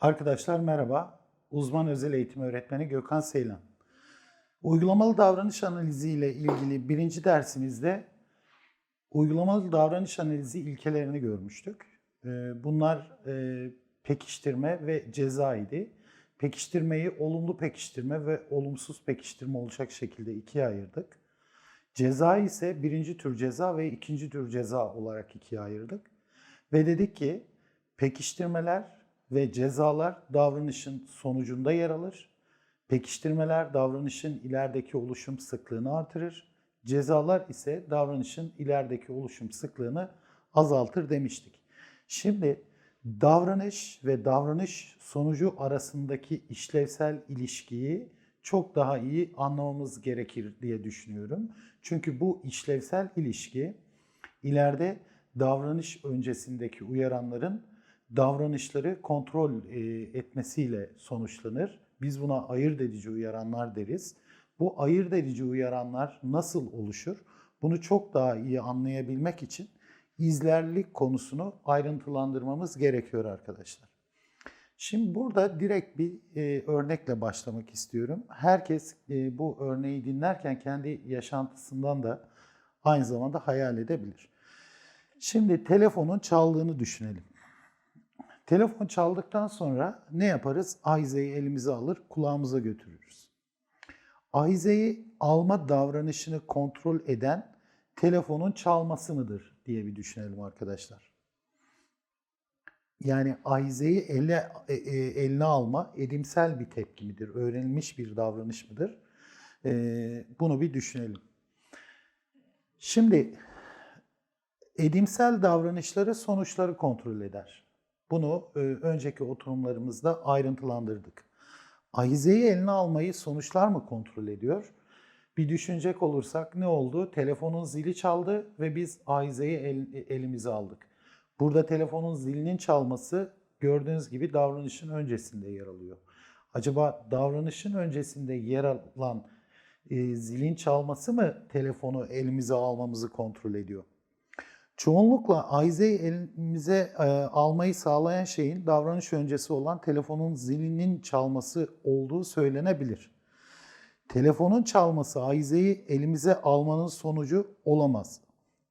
Arkadaşlar merhaba. Uzman özel eğitim öğretmeni Gökhan Seylan. Uygulamalı davranış analizi ile ilgili birinci dersimizde uygulamalı davranış analizi ilkelerini görmüştük. Ee, Bunlar e, pekiştirme ve ceza idi. Pekiştirmeyi olumlu pekiştirme ve olumsuz pekiştirme olacak şekilde ikiye ayırdık. Ceza ise birinci tür ceza ve ikinci tür ceza olarak ikiye ayırdık. Ve dedik ki pekiştirmeler ve cezalar davranışın sonucunda yer alır. Pekiştirmeler davranışın ilerideki oluşum sıklığını artırır. Cezalar ise davranışın ilerideki oluşum sıklığını azaltır demiştik. Şimdi davranış ve davranış sonucu arasındaki işlevsel ilişkiyi çok daha iyi anlamamız gerekir diye düşünüyorum. Çünkü bu işlevsel ilişki ileride davranış öncesindeki uyaranların davranışları kontrol e, etmesiyle sonuçlanır. Biz buna ayırt edici uyaranlar deriz. Bu ayırt edici uyaranlar nasıl oluşur? Bunu çok daha iyi anlayabilmek için izlerlik konusunu ayrıntılandırmamız gerekiyor arkadaşlar. Şimdi burada direkt bir e, örnekle başlamak istiyorum. Herkes e, bu örneği dinlerken kendi yaşantısından da aynı zamanda hayal edebilir. Şimdi telefonun çaldığını düşünelim. Telefon çaldıktan sonra ne yaparız? Ahizeyi elimize alır, kulağımıza götürürüz. Ahizeyi alma davranışını kontrol eden telefonun çalması mıdır diye bir düşünelim arkadaşlar. Yani ahizeyi elle, e, e, eline alma edimsel bir tepki midir? Öğrenilmiş bir davranış mıdır? E, bunu bir düşünelim. Şimdi edimsel davranışları sonuçları kontrol eder. Bunu e, önceki oturumlarımızda ayrıntılandırdık. Ahizeyi eline almayı sonuçlar mı kontrol ediyor? Bir düşünecek olursak ne oldu? Telefonun zili çaldı ve biz ahizeyi el- elimize aldık. Burada telefonun zilinin çalması gördüğünüz gibi davranışın öncesinde yer alıyor. Acaba davranışın öncesinde yer alan e, zilin çalması mı telefonu elimize almamızı kontrol ediyor? Çoğunlukla ahizeyi elimize e, almayı sağlayan şeyin davranış öncesi olan telefonun zilinin çalması olduğu söylenebilir. Telefonun çalması ahizeyi elimize almanın sonucu olamaz.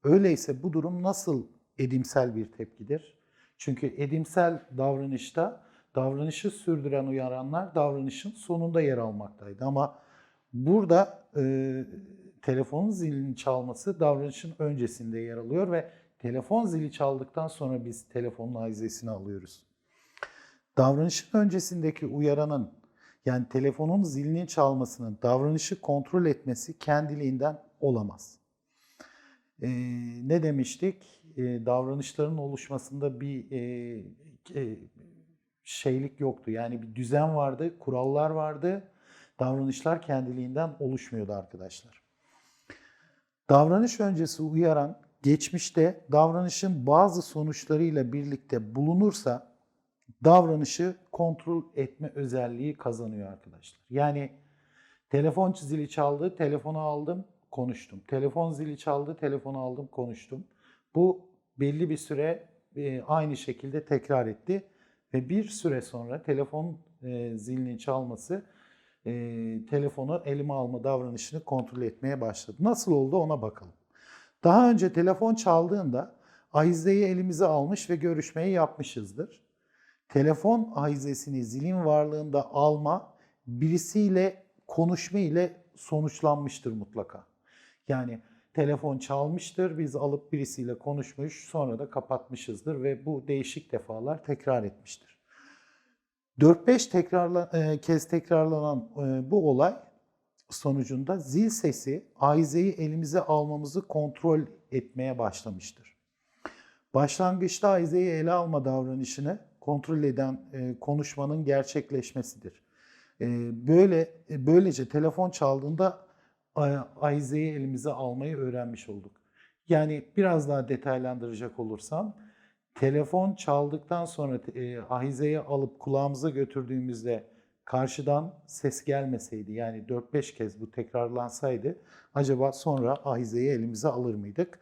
Öyleyse bu durum nasıl edimsel bir tepkidir? Çünkü edimsel davranışta davranışı sürdüren uyaranlar davranışın sonunda yer almaktaydı. Ama burada e, telefonun zilinin çalması davranışın öncesinde yer alıyor ve telefon zili çaldıktan sonra biz telefonun ahizesini alıyoruz. Davranışın öncesindeki uyaranın yani telefonun zilinin çalmasının davranışı kontrol etmesi kendiliğinden olamaz. Ee, ne demiştik? Ee, davranışların oluşmasında bir e, e, şeylik yoktu. Yani bir düzen vardı, kurallar vardı. Davranışlar kendiliğinden oluşmuyordu arkadaşlar. Davranış öncesi uyaran geçmişte davranışın bazı sonuçlarıyla birlikte bulunursa davranışı kontrol etme özelliği kazanıyor arkadaşlar. Yani telefon zili çaldı, telefonu aldım, konuştum. Telefon zili çaldı, telefonu aldım, konuştum. Bu belli bir süre e, aynı şekilde tekrar etti ve bir süre sonra telefon e, zilinin çalması e, telefonu elime alma davranışını kontrol etmeye başladı. Nasıl oldu ona bakalım. Daha önce telefon çaldığında ahizeyi elimize almış ve görüşmeyi yapmışızdır. Telefon ahizesini zilin varlığında alma birisiyle konuşma ile sonuçlanmıştır mutlaka. Yani telefon çalmıştır, biz alıp birisiyle konuşmuş, sonra da kapatmışızdır ve bu değişik defalar tekrar etmiştir. 4-5 tekrarla, e, kez tekrarlanan e, bu olay sonucunda zil sesi ahizeyi elimize almamızı kontrol etmeye başlamıştır. Başlangıçta ahizeyi ele alma davranışını kontrol eden e, konuşmanın gerçekleşmesidir. E, böyle e, böylece telefon çaldığında e, ahizeyi elimize almayı öğrenmiş olduk. Yani biraz daha detaylandıracak olursam telefon çaldıktan sonra e, ahizeyi alıp kulağımıza götürdüğümüzde karşıdan ses gelmeseydi yani 4-5 kez bu tekrarlansaydı acaba sonra ahizeyi elimize alır mıydık?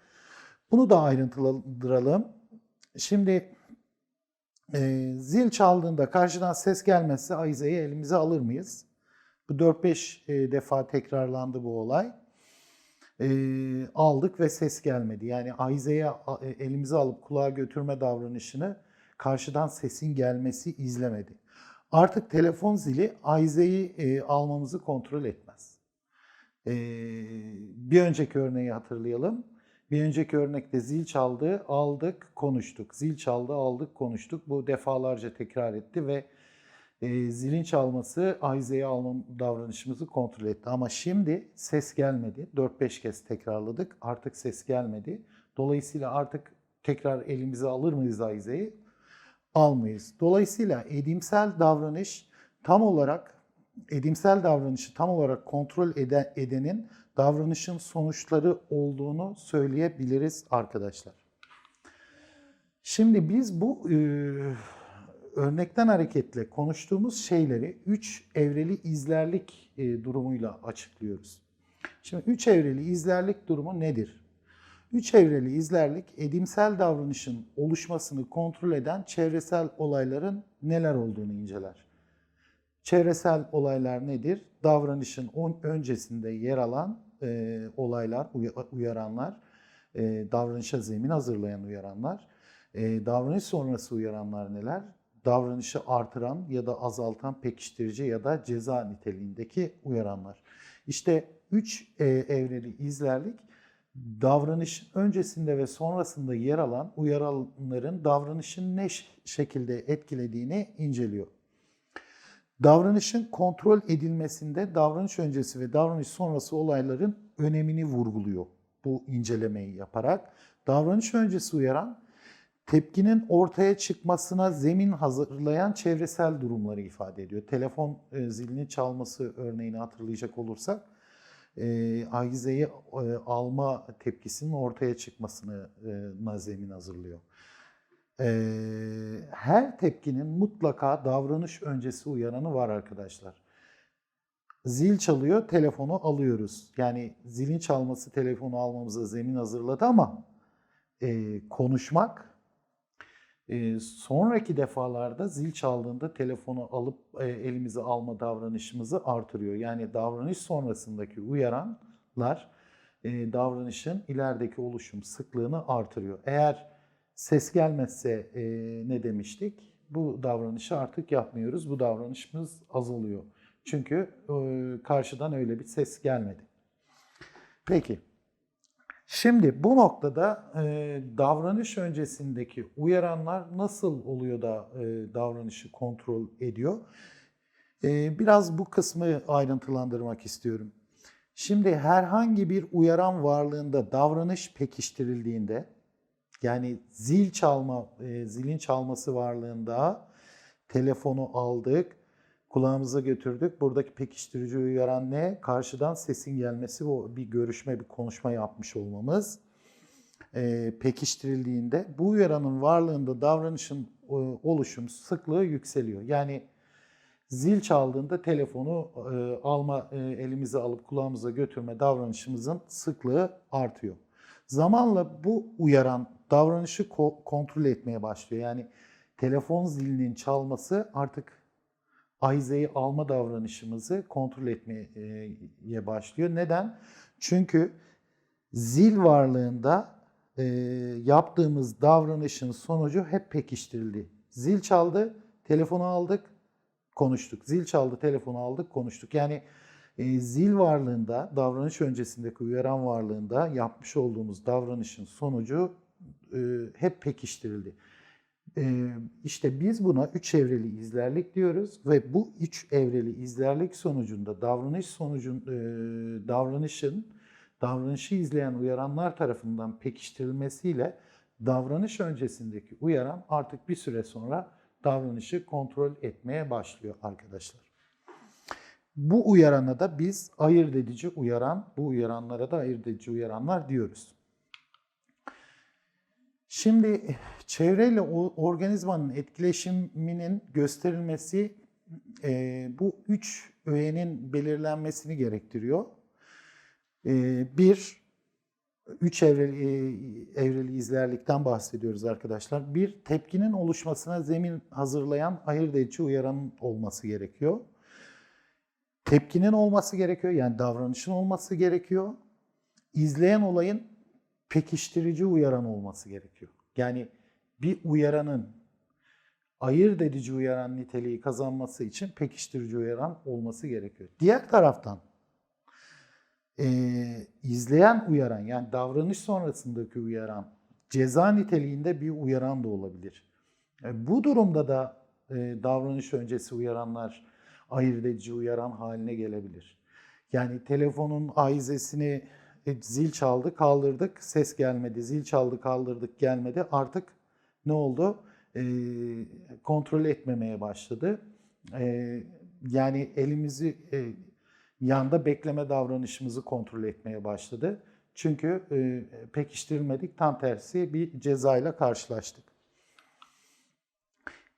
Bunu da ayrıntılandıralım. Şimdi Ee, zil çaldığında karşıdan ses gelmezse ayizeyi elimize alır mıyız? Bu 4-5 e, defa tekrarlandı bu olay. Ee, aldık ve ses gelmedi. Yani ayizeyi a- e, elimize alıp kulağa götürme davranışını karşıdan sesin gelmesi izlemedi. Artık telefon zili ayizeyi e, almamızı kontrol etmez. Ee, bir önceki örneği hatırlayalım. Bir önceki örnekte zil çaldı, aldık, konuştuk. Zil çaldı, aldık, konuştuk. Bu defalarca tekrar etti ve e, zilin çalması ayizeyi alma davranışımızı kontrol etti. Ama şimdi ses gelmedi. 4-5 kez tekrarladık. Artık ses gelmedi. Dolayısıyla artık tekrar elimize alır mıyız ayizeyi? Almayız. Dolayısıyla edimsel davranış tam olarak edimsel davranışı tam olarak kontrol ede- edenin davranışın sonuçları olduğunu söyleyebiliriz arkadaşlar. Şimdi biz bu e, örnekten hareketle konuştuğumuz şeyleri üç evreli izlerlik e, durumuyla açıklıyoruz. Şimdi üç evreli izlerlik durumu nedir? Üç evreli izlerlik edimsel davranışın oluşmasını kontrol eden çevresel olayların neler olduğunu inceler. Çevresel olaylar nedir? Davranışın öncesinde yer alan e, olaylar, uya- uyaranlar, e, davranışa zemin hazırlayan uyaranlar, e, davranış sonrası uyaranlar neler? Davranışı artıran ya da azaltan pekiştirici ya da ceza niteliğindeki uyaranlar. İşte üç e, evreli izlerlik davranış öncesinde ve sonrasında yer alan uyaranların davranışın ne şekilde etkilediğini inceliyor. Davranışın kontrol edilmesinde davranış öncesi ve davranış sonrası olayların önemini vurguluyor bu incelemeyi yaparak. Davranış öncesi uyaran tepkinin ortaya çıkmasına zemin hazırlayan çevresel durumları ifade ediyor. Telefon e, zilini çalması örneğini hatırlayacak olursak e, ayizeyi e, alma tepkisinin ortaya çıkmasına e, zemin hazırlıyor. E, her tepkinin mutlaka davranış öncesi uyaranı var arkadaşlar. Zil çalıyor, telefonu alıyoruz. Yani zilin çalması telefonu almamıza zemin hazırladı ama e, konuşmak sonraki defalarda zil çaldığında telefonu alıp e, elimize alma davranışımızı artırıyor. Yani davranış sonrasındaki uyaranlar davranışın ilerideki oluşum sıklığını artırıyor. Eğer ses gelmezse ne demiştik? Bu davranışı artık yapmıyoruz. Bu davranışımız azalıyor. Çünkü karşıdan öyle bir ses gelmedi. Peki. Şimdi bu noktada e, davranış öncesindeki uyaranlar nasıl oluyor da e, davranışı kontrol ediyor? E, biraz bu kısmı ayrıntılandırmak istiyorum. Şimdi herhangi bir uyaran varlığında davranış pekiştirildiğinde, yani zil çalma, e, zilin çalması varlığında telefonu aldık, kulağımıza götürdük. Buradaki pekiştirici uyaran ne? Karşıdan sesin gelmesi, o bir görüşme, bir konuşma yapmış olmamız. Ee, pekiştirildiğinde bu uyaranın varlığında davranışın e, oluşum sıklığı yükseliyor. Yani zil çaldığında telefonu e, alma, e, elimize alıp kulağımıza götürme davranışımızın sıklığı artıyor. Zamanla bu uyaran davranışı ko- kontrol etmeye başlıyor. Yani telefon zilinin çalması artık ahizeyi alma davranışımızı kontrol etmeye başlıyor. Neden? Çünkü zil varlığında e, yaptığımız davranışın sonucu hep pekiştirildi. Zil çaldı, telefonu aldık, konuştuk. Zil çaldı, telefonu aldık, konuştuk. Yani e, zil varlığında, davranış öncesindeki uyaran varlığında yapmış olduğumuz davranışın sonucu e, hep pekiştirildi. İşte biz buna üç evreli izlerlik diyoruz ve bu üç evreli izlerlik sonucunda davranış sonucun davranışın davranışı izleyen uyaranlar tarafından pekiştirilmesiyle davranış öncesindeki uyaran artık bir süre sonra davranışı kontrol etmeye başlıyor arkadaşlar. Bu uyarana da biz ayırt edici uyaran, bu uyaranlara da ayırt edici uyaranlar diyoruz. Şimdi çevreyle organizmanın etkileşiminin gösterilmesi e, bu üç öğenin belirlenmesini gerektiriyor. E, bir, üç evreli, e, evreli izlerlikten bahsediyoruz arkadaşlar. Bir, tepkinin oluşmasına zemin hazırlayan ayırt edici uyaranın olması gerekiyor. Tepkinin olması gerekiyor, yani davranışın olması gerekiyor. İzleyen olayın pekiştirici uyaran olması gerekiyor. Yani bir uyaranın ayırt edici uyaran niteliği kazanması için pekiştirici uyaran olması gerekiyor. Diğer taraftan e, izleyen uyaran yani davranış sonrasındaki uyaran ceza niteliğinde bir uyaran da olabilir. E, bu durumda da e, davranış öncesi uyaranlar ayırt edici uyaran haline gelebilir. Yani telefonun aizesini zil çaldı kaldırdık ses gelmedi zil çaldı kaldırdık gelmedi artık ne oldu? E, kontrol etmemeye başladı. E, yani elimizi e, yanda bekleme davranışımızı kontrol etmeye başladı. Çünkü e, pekiştirilmedik tam tersi bir cezayla karşılaştık.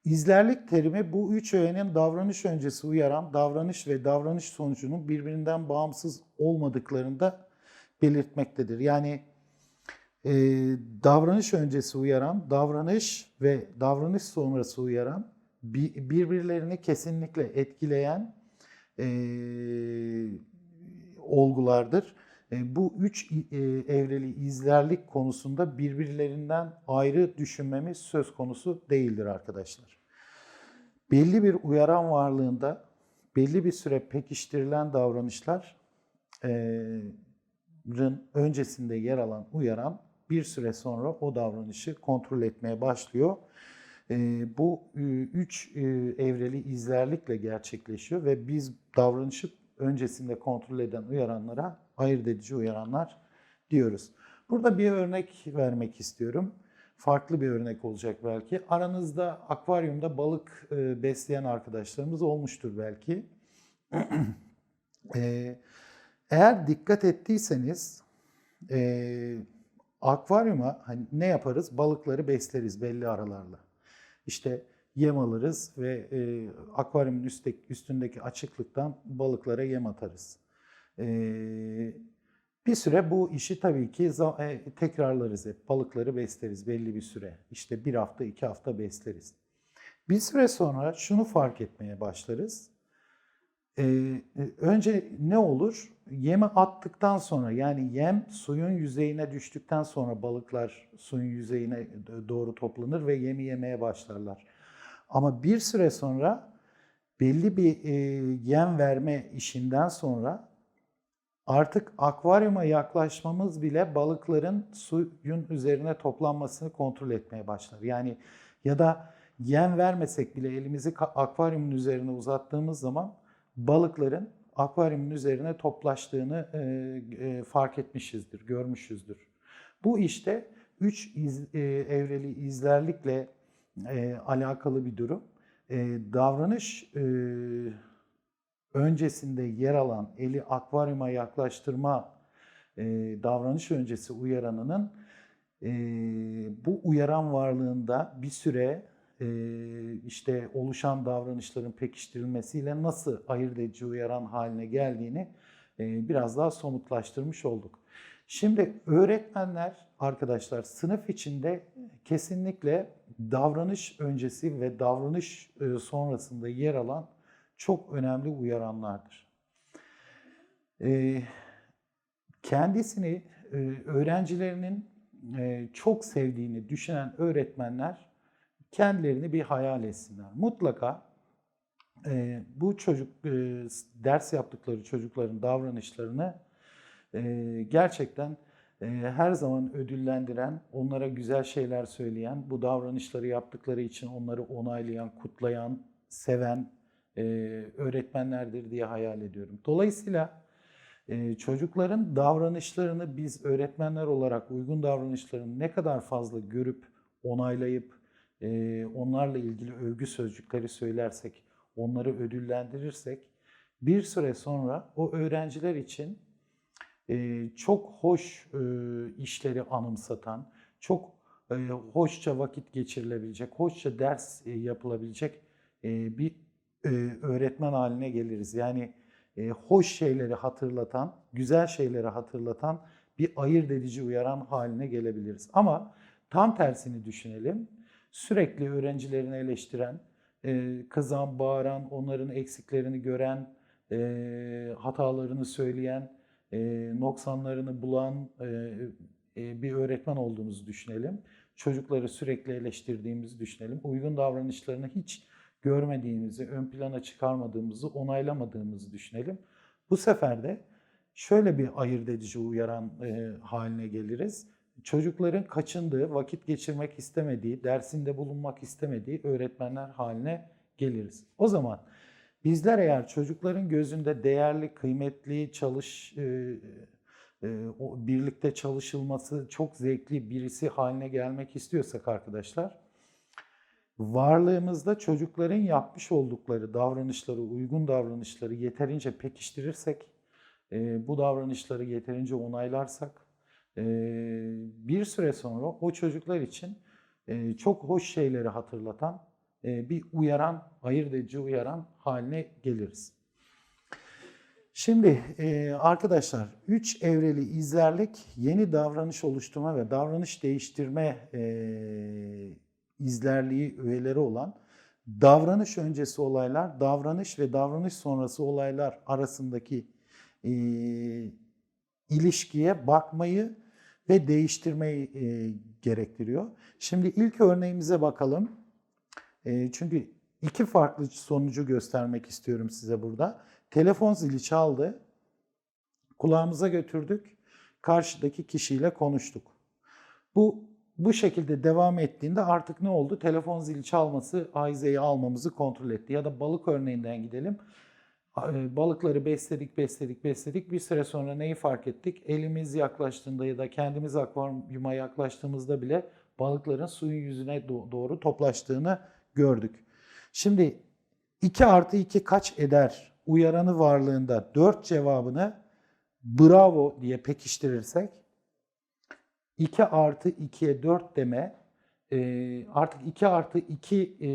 İzlerlik terimi bu üç öğenin davranış öncesi uyaran davranış ve davranış sonucunun birbirinden bağımsız olmadıklarını da belirtmektedir. Yani e, davranış öncesi uyaran, davranış ve davranış sonrası uyaran bi- birbirlerini kesinlikle etkileyen e, olgulardır. E, bu üç e, evreli izlerlik konusunda birbirlerinden ayrı düşünmemiz söz konusu değildir arkadaşlar. Belli bir uyaran varlığında belli bir süre pekiştirilen davranışlar e, öncesinde yer alan uyaran bir süre sonra o davranışı kontrol etmeye başlıyor. E, bu e, üç e, evreli izlerlikle gerçekleşiyor ve biz davranışı öncesinde kontrol eden uyaranlara ayırt edici uyaranlar diyoruz. Burada bir örnek vermek istiyorum. Farklı bir örnek olacak belki. Aranızda akvaryumda balık e, besleyen arkadaşlarımız olmuştur belki. e, eğer dikkat ettiyseniz e, akvaryuma hani ne yaparız? Balıkları besleriz belli aralarla. İşte yem alırız ve e, akvaryumun üstteki, üstündeki açıklıktan balıklara yem atarız. E, bir süre bu işi tabii ki e, tekrarlarız hep. Balıkları besleriz belli bir süre. İşte bir hafta, iki hafta besleriz. Bir süre sonra şunu fark etmeye başlarız. Ee, önce ne olur? Yemi attıktan sonra yani yem suyun yüzeyine düştükten sonra balıklar suyun yüzeyine doğru toplanır ve yemi yemeye başlarlar. Ama bir süre sonra belli bir e, yem verme işinden sonra artık akvaryuma yaklaşmamız bile balıkların suyun üzerine toplanmasını kontrol etmeye başlar. Yani ya da yem vermesek bile elimizi akvaryumun üzerine uzattığımız zaman balıkların akvaryumun üzerine toplaştığını e, e, fark etmişizdir, görmüşüzdür. Bu işte üç iz, e, evreli izlerlikle e, alakalı bir durum. E, davranış e, öncesinde yer alan eli akvaryuma yaklaştırma e, davranış öncesi uyaranının e, bu uyaran varlığında bir süre işte oluşan davranışların pekiştirilmesiyle nasıl ayırt edici uyaran haline geldiğini biraz daha somutlaştırmış olduk. Şimdi öğretmenler arkadaşlar sınıf içinde kesinlikle davranış öncesi ve davranış sonrasında yer alan çok önemli uyaranlardır. Kendisini öğrencilerinin çok sevdiğini düşünen öğretmenler kendilerini bir hayal etsinler. Mutlaka e, bu çocuk e, ders yaptıkları çocukların davranışlarını e, gerçekten e, her zaman ödüllendiren, onlara güzel şeyler söyleyen, bu davranışları yaptıkları için onları onaylayan, kutlayan, seven e, öğretmenlerdir diye hayal ediyorum. Dolayısıyla e, çocukların davranışlarını biz öğretmenler olarak uygun davranışlarını ne kadar fazla görüp, onaylayıp, onlarla ilgili övgü sözcükleri söylersek, onları ödüllendirirsek bir süre sonra o öğrenciler için çok hoş işleri anımsatan, çok hoşça vakit geçirilebilecek, hoşça ders yapılabilecek bir öğretmen haline geliriz. Yani hoş şeyleri hatırlatan, güzel şeyleri hatırlatan bir ayırt edici uyaran haline gelebiliriz. Ama tam tersini düşünelim. Sürekli öğrencilerini eleştiren, e, kızan, bağıran, onların eksiklerini gören, e, hatalarını söyleyen, e, noksanlarını bulan e, e, bir öğretmen olduğumuzu düşünelim. Çocukları sürekli eleştirdiğimizi düşünelim. Uygun davranışlarını hiç görmediğimizi, ön plana çıkarmadığımızı, onaylamadığımızı düşünelim. Bu sefer de şöyle bir ayırt edici uyaran e, haline geliriz. Çocukların kaçındığı, vakit geçirmek istemediği, dersinde bulunmak istemediği öğretmenler haline geliriz. O zaman bizler eğer çocukların gözünde değerli, kıymetli, çalış e, e, birlikte çalışılması çok zevkli birisi haline gelmek istiyorsak arkadaşlar, varlığımızda çocukların yapmış oldukları davranışları, uygun davranışları yeterince pekiştirirsek, e, bu davranışları yeterince onaylarsak, e, bir süre sonra o çocuklar için e, çok hoş şeyleri hatırlatan e, bir uyaran, ayırt edici uyaran haline geliriz. Şimdi e, arkadaşlar üç evreli izlerlik yeni davranış oluşturma ve davranış değiştirme izlerliği üyeleri olan davranış öncesi olaylar, davranış ve davranış sonrası olaylar arasındaki ilişkiye bakmayı ve değiştirmeyi e, gerektiriyor. Şimdi ilk örneğimize bakalım. E, çünkü iki farklı sonucu göstermek istiyorum size burada. Telefon zili çaldı. Kulağımıza götürdük. Karşıdaki kişiyle konuştuk. Bu bu şekilde devam ettiğinde artık ne oldu? Telefon zili çalması Ayze'yi almamızı kontrol etti. Ya da balık örneğinden gidelim. E, Balıkları besledik, besledik, besledik. Bir süre sonra neyi fark ettik? Elimiz yaklaştığında ya da kendimiz akvaryuma yaklaştığımızda bile balıkların suyun yüzüne do- doğru toplaştığını gördük. Şimdi 2 artı 2 kaç eder? Uyaranı varlığında 4 cevabını bravo diye pekiştirirsek 2 artı 2'ye 4 deme e, artık 2 artı 2 e,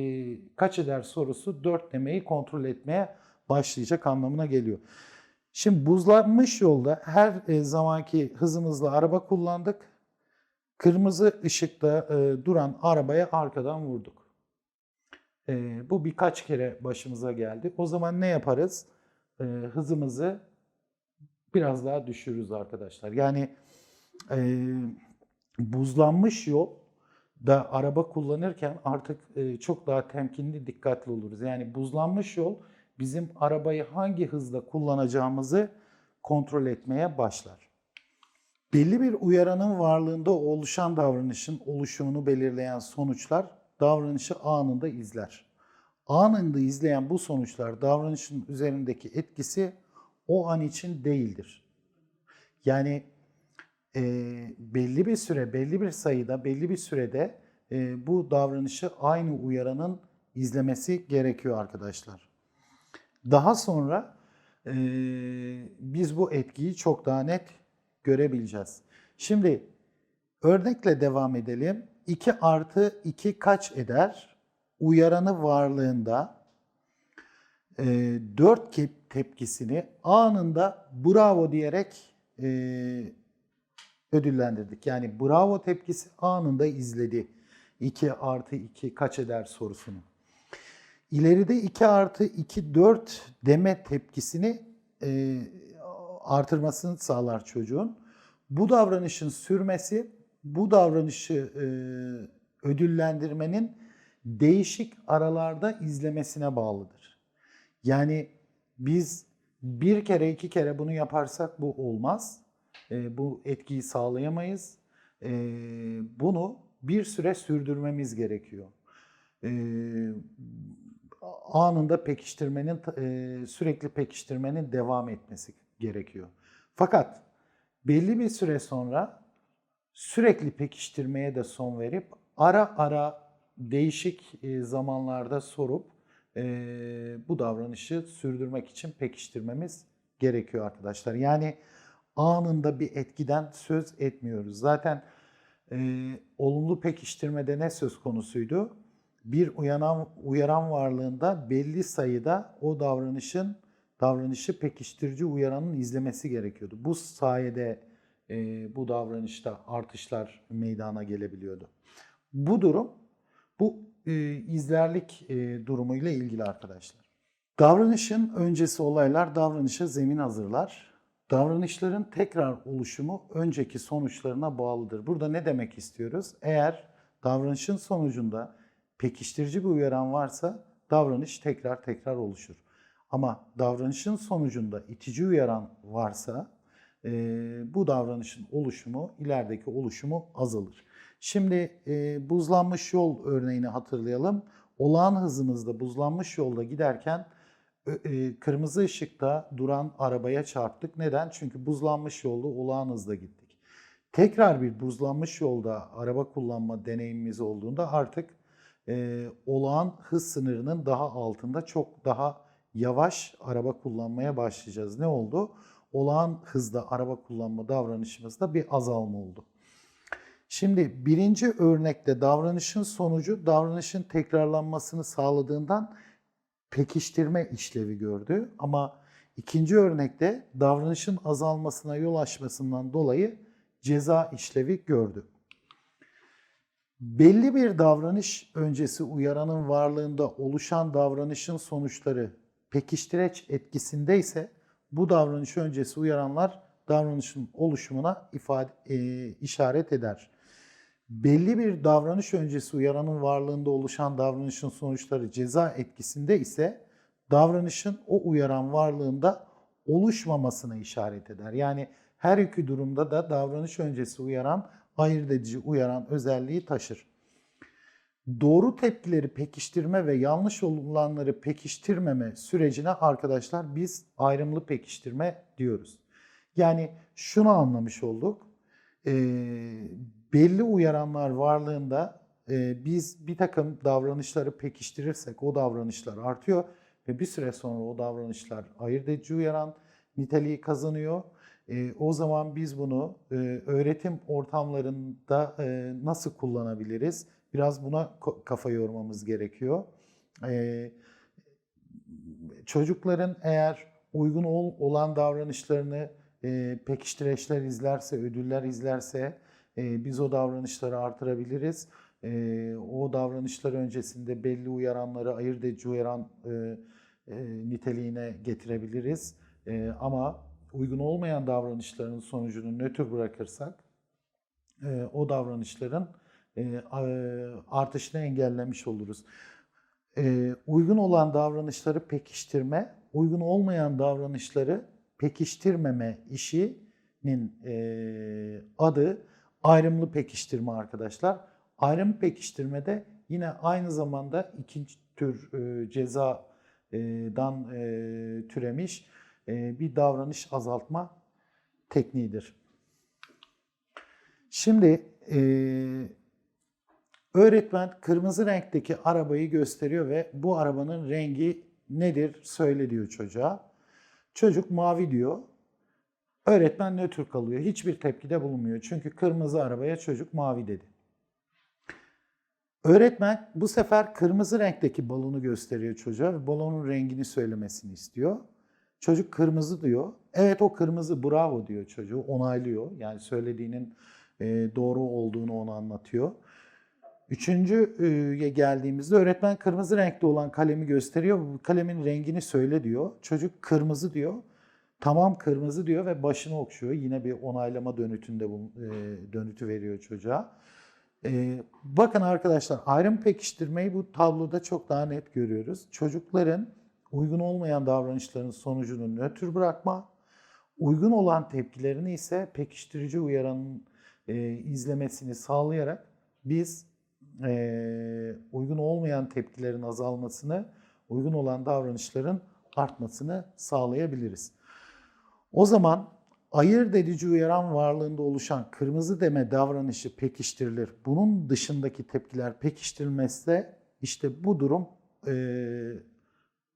kaç eder sorusu 4 demeyi kontrol etmeye başlayacak anlamına geliyor. Şimdi buzlanmış yolda her e, zamanki hızımızla araba kullandık. Kırmızı ışıkta e, duran arabaya arkadan vurduk. E, bu birkaç kere başımıza geldi. O zaman ne yaparız? Hızımızı biraz daha düşürürüz arkadaşlar. Yani buzlanmış yol da araba kullanırken artık çok daha temkinli, dikkatli oluruz. Yani buzlanmış yol bizim arabayı hangi hızla kullanacağımızı kontrol etmeye başlar. Belli bir uyaranın varlığında oluşan davranışın oluşumunu belirleyen sonuçlar davranışı anında izler. Anında izleyen bu sonuçlar davranışın üzerindeki etkisi o an için değildir. Yani e, belli bir süre, belli bir sayıda, belli bir sürede e, bu davranışı aynı uyaranın izlemesi gerekiyor arkadaşlar. Daha sonra e, biz bu etkiyi çok daha net görebileceğiz. Şimdi örnekle devam edelim. 2 artı 2 kaç eder? Uyaranı varlığında e, 4 tepkisini anında bravo diyerek e, ödüllendirdik. Yani bravo tepkisi anında izledi. 2 artı 2 kaç eder sorusunu. İleride 2 artı 2 4 deme tepkisini e, artırmasını sağlar çocuğun. Bu davranışın sürmesi, bu davranışı e, ödüllendirmenin değişik aralarda izlemesine bağlıdır. Yani biz bir kere iki kere bunu yaparsak bu olmaz. E, bu etkiyi sağlayamayız. E, bunu bir süre sürdürmemiz gerekiyor. E, anında pekiştirmenin e, sürekli pekiştirmenin devam etmesi gerekiyor. Fakat belli bir süre sonra sürekli pekiştirmeye de son verip ara ara değişik e, zamanlarda sorup e, bu davranışı sürdürmek için pekiştirmemiz gerekiyor arkadaşlar. Yani anında bir etkiden söz etmiyoruz. Zaten e, olumlu pekiştirmede ne söz konusuydu? Bir uyanan uyaran varlığında belli sayıda o davranışın davranışı pekiştirici uyaranın izlemesi gerekiyordu. Bu sayede e, bu davranışta artışlar meydana gelebiliyordu. Bu durum bu e, izlerlik e, durumuyla ilgili arkadaşlar. Davranışın öncesi olaylar davranışa zemin hazırlar. Davranışların tekrar oluşumu önceki sonuçlarına bağlıdır. Burada ne demek istiyoruz? Eğer davranışın sonucunda pekiştirici bir uyaran varsa davranış tekrar tekrar oluşur. Ama davranışın sonucunda itici uyaran varsa e, bu davranışın oluşumu, ilerideki oluşumu azalır. Şimdi e, buzlanmış yol örneğini hatırlayalım. Olağan hızımızda buzlanmış yolda giderken e, kırmızı ışıkta duran arabaya çarptık. Neden? Çünkü buzlanmış yolda olağan hızla gittik. Tekrar bir buzlanmış yolda araba kullanma deneyimimiz olduğunda artık e, olağan hız sınırının daha altında çok daha yavaş araba kullanmaya başlayacağız. Ne oldu? Olağan hızda araba kullanma davranışımızda bir azalma oldu. Şimdi birinci örnekte davranışın sonucu davranışın tekrarlanmasını sağladığından pekiştirme işlevi gördü. Ama ikinci örnekte davranışın azalmasına yol açmasından dolayı ceza işlevi gördü. Belli bir davranış öncesi uyaranın varlığında oluşan davranışın sonuçları pekiştireç etkisindeyse bu davranış öncesi uyaranlar davranışın oluşumuna ifade e, işaret eder. Belli bir davranış öncesi uyaranın varlığında oluşan davranışın sonuçları ceza etkisinde ise davranışın o uyaran varlığında oluşmamasına işaret eder. Yani her iki durumda da davranış öncesi uyaran ayırt edici uyaran özelliği taşır. Doğru tepkileri pekiştirme ve yanlış olanları pekiştirmeme sürecine arkadaşlar biz ayrımlı pekiştirme diyoruz. Yani şunu anlamış olduk. E, belli uyaranlar varlığında e, biz bir takım davranışları pekiştirirsek o davranışlar artıyor ve bir süre sonra o davranışlar ayırt edici uyaran niteliği kazanıyor. E, o zaman biz bunu e, öğretim ortamlarında e, nasıl kullanabiliriz? Biraz buna kafa yormamız gerekiyor. E, çocukların eğer uygun ol, olan davranışlarını e, pekiştireçler izlerse, ödüller izlerse biz o davranışları artırabiliriz. O davranışlar öncesinde belli uyaranları ayırt edici uyaran niteliğine getirebiliriz. Ama uygun olmayan davranışların sonucunu nötr bırakırsak e, o davranışların e, artışını engellemiş oluruz. E, uygun olan davranışları pekiştirme, uygun olmayan davranışları pekiştirmeme işinin adı ayrımlı pekiştirme arkadaşlar. Ayrım pekiştirmede yine aynı zamanda ikinci tür e, cezadan e, türemiş bir davranış azaltma tekniğidir. Şimdi e, öğretmen kırmızı renkteki arabayı gösteriyor ve bu arabanın rengi nedir söyle diyor çocuğa. Çocuk mavi diyor. Öğretmen nötr kalıyor. Hiçbir tepkide bulunmuyor. Çünkü kırmızı arabaya çocuk mavi dedi. Öğretmen bu sefer kırmızı renkteki balonu gösteriyor çocuğa ve balonun rengini söylemesini istiyor. Çocuk kırmızı diyor. Evet o kırmızı bravo diyor çocuğu. Onaylıyor. Yani söylediğinin e, doğru olduğunu ona anlatıyor. Üçüncüye geldiğimizde öğretmen kırmızı renkte olan kalemi gösteriyor. Bu kalemin rengini söyle diyor. Çocuk kırmızı diyor. Tamam kırmızı diyor ve başını okşuyor. Yine bir onaylama dönütünde bu e, dönütü veriyor çocuğa. E, bakın arkadaşlar ayrım pekiştirmeyi bu tabloda çok daha net görüyoruz. Çocukların uygun olmayan davranışların sonucunu nötr bırakma, uygun olan tepkilerini ise pekiştirici uyaranın e, izlemesini sağlayarak biz e, uygun olmayan tepkilerin azalmasını, uygun olan davranışların artmasını sağlayabiliriz. O zaman ayırt edici uyaran varlığında oluşan kırmızı deme davranışı pekiştirilir. Bunun dışındaki tepkiler pekiştirilmezse işte bu durum e,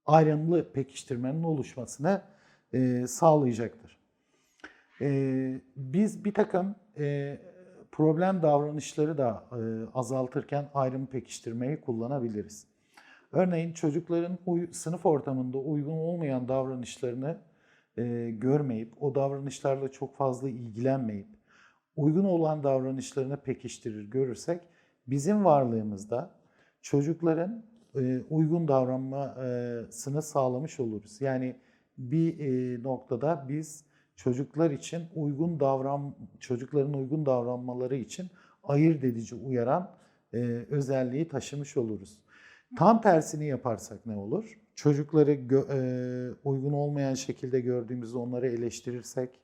ayrımlı pekiştirmenin oluşmasını e, sağlayacaktır. E, biz bir takım e, problem davranışları da e, azaltırken ayrım pekiştirmeyi kullanabiliriz. Örneğin çocukların sınıf ortamında uygun olmayan davranışlarını e, görmeyip, o davranışlarla çok fazla ilgilenmeyip, uygun olan davranışlarını pekiştirir görürsek bizim varlığımızda çocukların uygun davranmasını sağlamış oluruz. Yani bir e, noktada biz çocuklar için uygun davran çocukların uygun davranmaları için ayırt edici uyaran e, özelliği taşımış oluruz. Tam tersini yaparsak ne olur? Çocukları e, uygun olmayan şekilde gördüğümüzde onları eleştirirsek,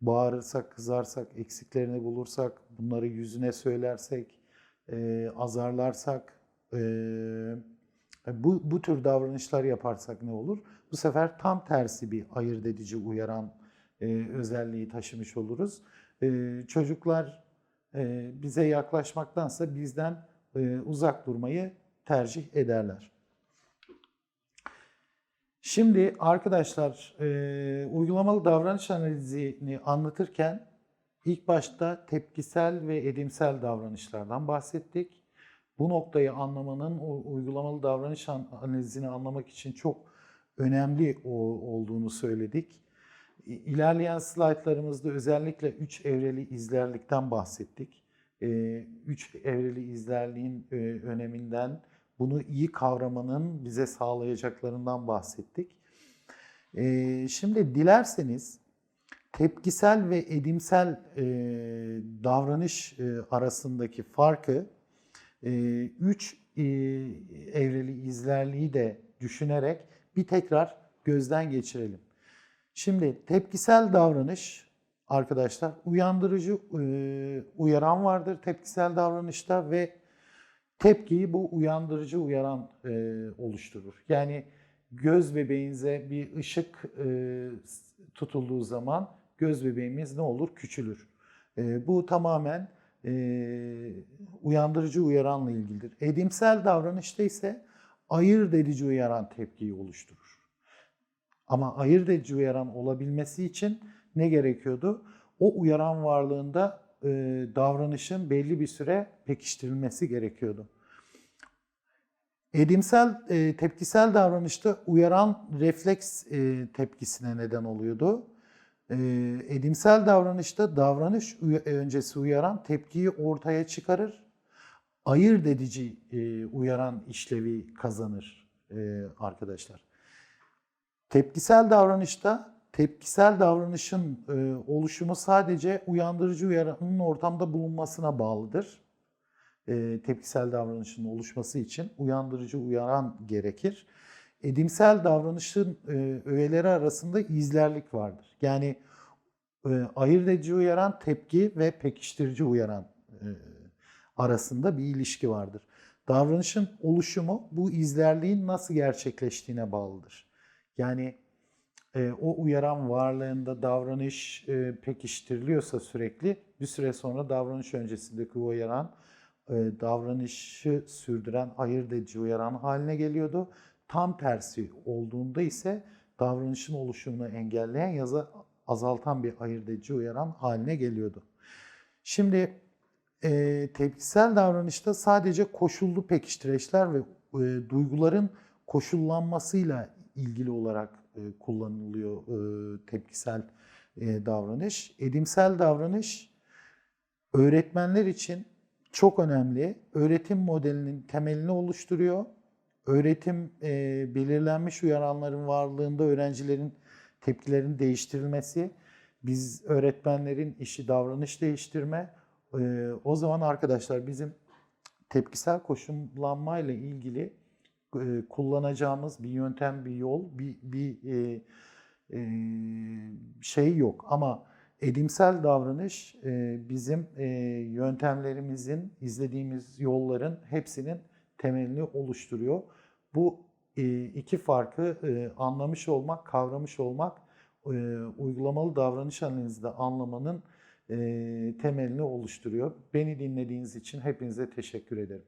bağırırsak, kızarsak, eksiklerini bulursak, bunları yüzüne söylersek, e, azarlarsak, e, bu, bu tür davranışlar yaparsak ne olur? Bu sefer tam tersi bir ayırt edici, uyaran e, özelliği taşımış oluruz. E, çocuklar e, bize yaklaşmaktansa bizden e, uzak durmayı tercih ederler. Şimdi arkadaşlar e, uygulamalı davranış analizini anlatırken ilk başta tepkisel ve edimsel davranışlardan bahsettik. Bu noktayı anlamanın uygulamalı davranış an- analizini anlamak için çok önemli olduğunu söyledik. İlerleyen slaytlarımızda özellikle üç evreli izlerlikten bahsettik. E, üç evreli izlerliğin e, öneminden, bunu iyi kavramanın bize sağlayacaklarından bahsettik. E, şimdi dilerseniz tepkisel ve edimsel e, davranış e, arasındaki farkı üç e, evreli izlerliği de düşünerek bir tekrar gözden geçirelim. Şimdi tepkisel davranış arkadaşlar uyandırıcı e, uyaran vardır tepkisel davranışta ve tepkiyi bu uyandırıcı uyaran e, oluşturur. Yani göz bebeğinize bir ışık tutulduğu zaman göz bebeğimiz ne olur? Küçülür. Bu tamamen e, uyandırıcı uyaranla ilgilidir. Edimsel davranışta ise ayırt edici uyaran tepkiyi oluşturur. Ama ayırt edici uyaran olabilmesi için ne gerekiyordu? O uyaran varlığında e, davranışın belli bir süre pekiştirilmesi gerekiyordu. Edimsel e, tepkisel davranışta uyaran refleks e, tepkisine neden oluyordu. E, edimsel davranışta davranış öncesi uyaran tepkiyi ortaya çıkarır. Ayırt edici e, uyaran işlevi kazanır e, arkadaşlar. Tepkisel davranışta tepkisel davranışın e, oluşumu sadece uyandırıcı uyaranın ortamda bulunmasına bağlıdır. Tepkisel davranışın oluşması için uyandırıcı uyaran gerekir. Edimsel davranışın e, öğeleri arasında izlerlik vardır. Yani e, ayırt edici uyaran tepki ve pekiştirici uyaran e, arasında bir ilişki vardır. Davranışın oluşumu bu izlerliğin nasıl gerçekleştiğine bağlıdır. Yani e, o uyaran varlığında davranış e, pekiştiriliyorsa sürekli bir süre sonra davranış öncesindeki uyaran e, davranışı sürdüren ayırt edici uyaran haline geliyordu. Tam tersi olduğunda ise davranışın oluşumunu engelleyen ya da azaltan bir ayırt edici uyaran haline geliyordu. Şimdi e, tepkisel davranışta sadece koşullu pekiştireçler ve e, duyguların koşullanmasıyla ilgili olarak e, kullanılıyor e, tepkisel e, davranış. Edimsel davranış öğretmenler için çok önemli. Öğretim modelinin temelini oluşturuyor. Öğretim e, belirlenmiş uyaranların varlığında öğrencilerin tepkilerin değiştirilmesi. Biz öğretmenlerin işi davranış değiştirme. E, o zaman arkadaşlar bizim tepkisel koşullanmayla ilgili e, kullanacağımız bir yöntem, bir yol, bir, bir e, e, şey yok. Ama edimsel davranış e, bizim e, yöntemlerimizin, izlediğimiz yolların hepsinin temelini oluşturuyor. Bu e, iki farkı e, anlamış olmak, kavramış olmak, e, uygulamalı davranış analizinde anlamanın temelini oluşturuyor. Beni dinlediğiniz için hepinize teşekkür ederim.